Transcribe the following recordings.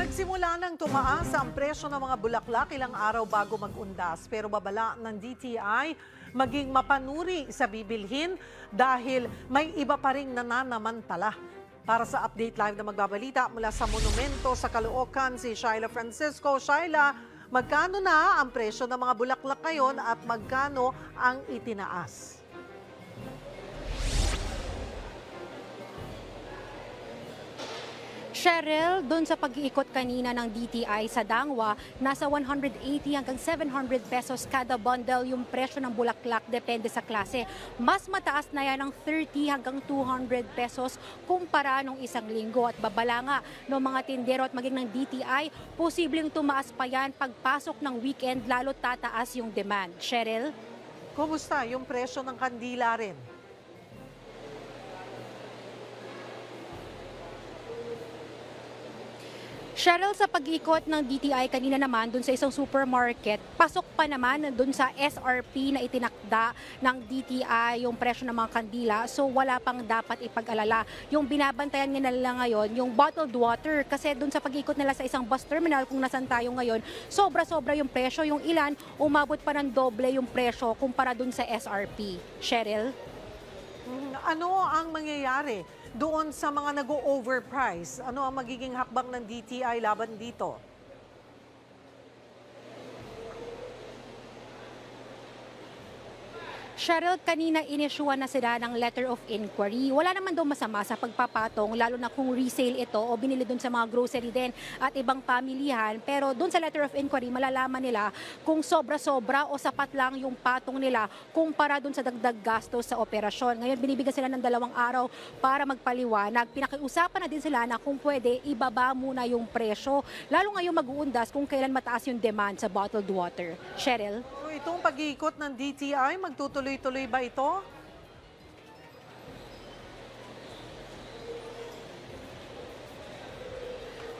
Nagsimula nang tumaas ang presyo ng mga bulaklak ilang araw bago mag-undas. Pero babala ng DTI maging mapanuri sa bibilhin dahil may iba pa ring nananamantala. Para sa update live na magbabalita mula sa monumento sa Caloocan, si Shaila Francisco. Shaila, magkano na ang presyo ng mga bulaklak ngayon at magkano ang itinaas? Cheryl, doon sa pag-iikot kanina ng DTI sa Dangwa, nasa 180 hanggang 700 pesos kada bundle yung presyo ng bulaklak depende sa klase. Mas mataas na yan ng 30 hanggang 200 pesos kumpara nung isang linggo. At babala nga ng mga tindero at maging ng DTI, posibleng tumaas pa yan pagpasok ng weekend lalo tataas yung demand. Cheryl? Kumusta yung presyo ng kandila rin? Cheryl, sa pag-ikot ng DTI kanina naman dun sa isang supermarket, pasok pa naman dun sa SRP na itinakda ng DTI yung presyo ng mga kandila. So wala pang dapat ipag-alala. Yung binabantayan nga nila ngayon, yung bottled water. Kasi dun sa pag-ikot nila sa isang bus terminal kung nasan tayo ngayon, sobra-sobra yung presyo. Yung ilan, umabot pa ng doble yung presyo kumpara dun sa SRP. Cheryl? Mm, Ano ang mangyayari doon sa mga nag-overprice? Ano ang magiging hakbang ng DTI laban dito? Cheryl, kanina inisyuan na sila ng letter of inquiry. Wala naman daw masama sa pagpapatong, lalo na kung resale ito o binili dun sa mga grocery din at ibang pamilihan. Pero dun sa letter of inquiry, malalaman nila kung sobra-sobra o sapat lang yung patong nila kumpara dun sa dagdag gastos sa operasyon. Ngayon, binibigyan sila ng dalawang araw para magpaliwanag. Pinakiusapan na din sila na kung pwede, ibaba muna yung presyo. Lalo ngayon mag-uundas kung kailan mataas yung demand sa bottled water. Cheryl? So itong pag-iikot ng DTI, magtutuloy-tuloy ba ito?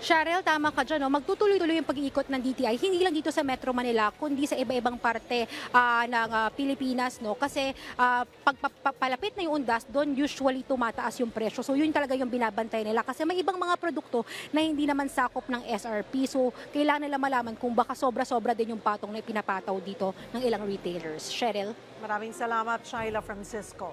Cheryl, tama ka dyan. No? Magtutuloy-tuloy yung pag-iikot ng DTI, hindi lang dito sa Metro Manila, kundi sa iba-ibang parte ah, ng ah, Pilipinas. No? Kasi ah, pag pa- pa- palapit na yung undas, doon usually tumataas yung presyo. So yun talaga yung binabantay nila. Kasi may ibang mga produkto na hindi naman sakop ng SRP. So kailangan nila malaman kung baka sobra-sobra din yung patong na pinapataw dito ng ilang retailers. Cheryl? Maraming salamat, Shaila Francisco.